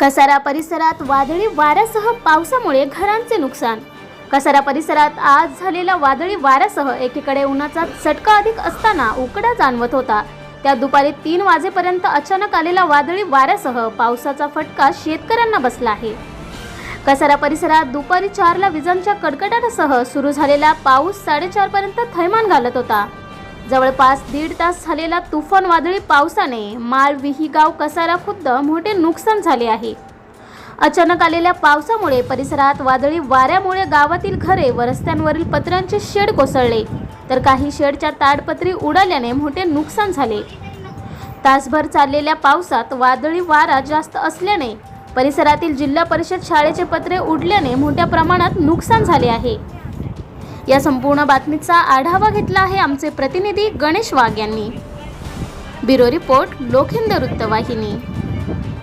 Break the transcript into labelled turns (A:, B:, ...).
A: कसारा परिसरात वादळी वाऱ्यासह पावसामुळे घरांचे नुकसान. कसारा परिसरात आज झालेल्या वादळी वाऱ्यासह एकीकडे उन्हाचा चटका अधिक असताना उकडा जाणवत होता. त्या दुपारी तीन वाजेपर्यंत अचानक आलेल्या वादळी वाऱ्यासह पावसाचा फटका शेतकऱ्यांना बसला आहे. कसारा परिसरात दुपारी चारला विजांच्या कडकडाटासह सुरू झालेला पाऊस साडेचारपर्यंत थैमान घालत होता. जवळपास दीड तास झालेला तुफान वादळी पावसाने माळ विहीगाव कसारा खुद्द मोठे नुकसान झाले आहे. अचानक आलेल्या पावसामुळे परिसरात वादळी वाऱ्यामुळे गावातील घरे व रस्त्यांवरील पत्र्यांचे शेड कोसळले. तर काही शेडच्या ताडपत्री उडाल्याने मोठे नुकसान झाले. तासभर चाललेल्या पावसात वादळी वारा जास्त असल्याने परिसरातील जिल्हा परिषद शाळेचे पत्रे उडल्याने मोठ्या प्रमाणात नुकसान झाले आहे. या संपूर्ण बातमीचा आढावा घेतला आहे आमचे प्रतिनिधी गणेश वाघ यांनी. ब्युरो रिपोर्ट लोखिंद वृत्तवाहिनी.